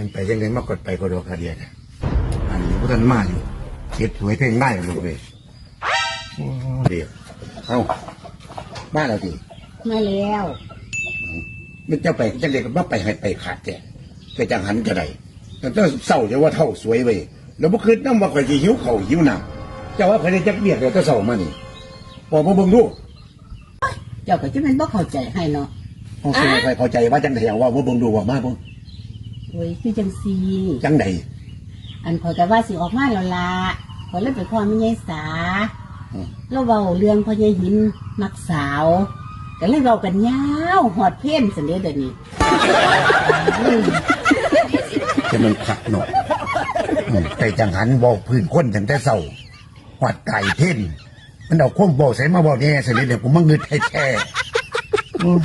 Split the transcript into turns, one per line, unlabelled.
มันไปยังไงมากดไปก็โดนคาเดียเนี่ยอันนี้พวกท่านมาอยู่เก็บหวยเพลงได้ลูกเลยโอ้เดี๋ยวเอ้าบ้านเราดิ
มาแล้ว
มันจะไปจังเด็กก็บ่ไปให้ไปขาดแกไปจังหันก็ได้แต่ต้องเศร้าจะว่าเท่าสวยเว้ยแล้วบ่คืนน้ำว่าข่อยสิหิวเข่าวหิวน้ำเจ้าว่าข่อยได้จักเบียดเดี๋ยวจะเศร้ามานี่บอกมาเบิ่งดู
เจ้าก็จะเป็นบ่เข้าใจให้เนาะ
พอสิใครเข้าใจว่าจังไดเอาว่ามาเบิ่งดูว่ามาเบิ่ง
โอ้ยคือจังซี
จังได
อันขอยก็ว่าสิออกมาแล้วล่ะขอยเลยไปพ่อแม่ยายสาแล้วเว้าเรื่องพ่อใหญ่หินมักสาวก็เลยเว้ากันยาวหอดเพ่นสันเดอเดี๋ยวนี้
จะมันขักเนาะอืมไปจังหันบอกพื้นคนตั้งแต่เศร้าหวัดไก่เพ่นมันเอาข้มบอกใส่มาบอกเนี่ยสิเดี๋ยวกูมาเงึดแท้ๆโอ้ย